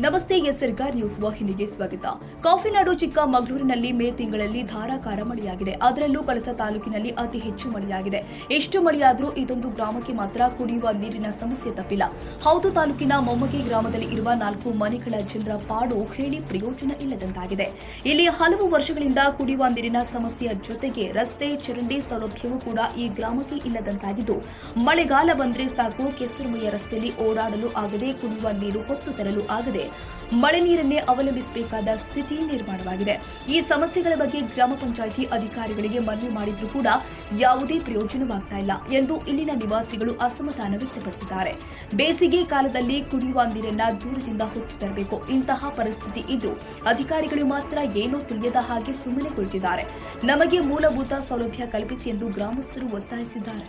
ನಮಸ್ತೆ ಎಸ್ಆರ್ಗಾರ್ ನ್ಯೂಸ್ ವಾಹಿನಿಗೆ ಸ್ವಾಗತ. ಕಾಫಿನಾಡು ಚಿಕ್ಕಮಗಳೂರಿನಲ್ಲಿ ಮೇ ತಿಂಗಳಲ್ಲಿ ಧಾರಾಕಾರ ಮಳೆಯಾಗಿದೆ. ಅದರಲ್ಲೂ ಕಳಸ ತಾಲೂಕಿನಲ್ಲಿ ಅತಿ ಹೆಚ್ಚು ಮಳೆಯಾಗಿದೆ. ಎಷ್ಟು ಮಳೆಯಾದರೂ ಇದೊಂದು ಗ್ರಾಮಕ್ಕೆ ಮಾತ್ರ ಕುಡಿಯುವ ನೀರಿನ ಸಮಸ್ಯೆ ತಪ್ಪಿಲ್ಲ. ಹೌದು, ತಾಲೂಕಿನ ಮೊಮ್ಮಗಿ ಗ್ರಾಮದಲ್ಲಿ ಇರುವ ನಾಲ್ಕು ಮನೆಗಳ ಜನರ ಪಾಡು ಹೇಳಿ ಪ್ರಯೋಜನ ಇಲ್ಲದಂತಾಗಿದೆ. ಇಲ್ಲಿ ಹಲವು ವರ್ಷಗಳಿಂದ ಕುಡಿಯುವ ನೀರಿನ ಸಮಸ್ಯೆಯ ಜೊತೆಗೆ ರಸ್ತೆ, ಚರಂಡಿ ಸೌಲಭ್ಯವೂ ಕೂಡ ಈ ಗ್ರಾಮಕ್ಕೆ ಇಲ್ಲದಂತಾಗಿದ್ದು, ಮಳೆಗಾಲ ಬಂದರೆ ಸಾಕು, ಕೆಸರುಮಯ ರಸ್ತೆಯಲ್ಲಿ ಓಡಾಡಲು ಆಗದೆ ಕುಡಿಯುವ ನೀರು ಹೊತ್ತು ತರಲು ಆಗದೆ ಮಳೆ ನೀರನ್ನೇ ಅವಲಂಬಿಸಬೇಕಾದ ಸ್ಥಿತಿ ನಿರ್ಮಾಣವಾಗಿದೆ. ಈ ಸಮಸ್ಯೆಗಳ ಬಗ್ಗೆ ಗ್ರಾಮ ಪಂಚಾಯಿತಿ ಅಧಿಕಾರಿಗಳಿಗೆ ಮನವಿ ಮಾಡಿದ್ರೂ ಕೂಡ ಯಾವುದೇ ಪ್ರಯೋಜನವಾಗ್ತಾ ಇಲ್ಲ ಎಂದು ಇಲ್ಲಿನ ನಿವಾಸಿಗಳು ಅಸಮಾಧಾನ ವ್ಯಕ್ತಪಡಿಸಿದ್ದಾರೆ. ಬೇಸಿಗೆ ಕಾಲದಲ್ಲಿ ಕುಡಿಯುವ ನೀರನ್ನ ದೂರದಿಂದ ಹೊತ್ತು ತರಬೇಕು. ಇಂತಹ ಪರಿಸ್ಥಿತಿ ಇದ್ದು ಅಧಿಕಾರಿಗಳು ಮಾತ್ರ ಏನೂ ತಿಳಿಯದ ಹಾಗೆ ಸುಮ್ಮನೆ ಕುಳಿತಿದ್ದಾರೆ. ನಮಗೆ ಮೂಲಭೂತ ಸೌಲಭ್ಯ ಕಲ್ಪಿಸಿ ಎಂದು ಗ್ರಾಮಸ್ಥರು ಒತ್ತಾಯಿಸಿದ್ದಾರೆ.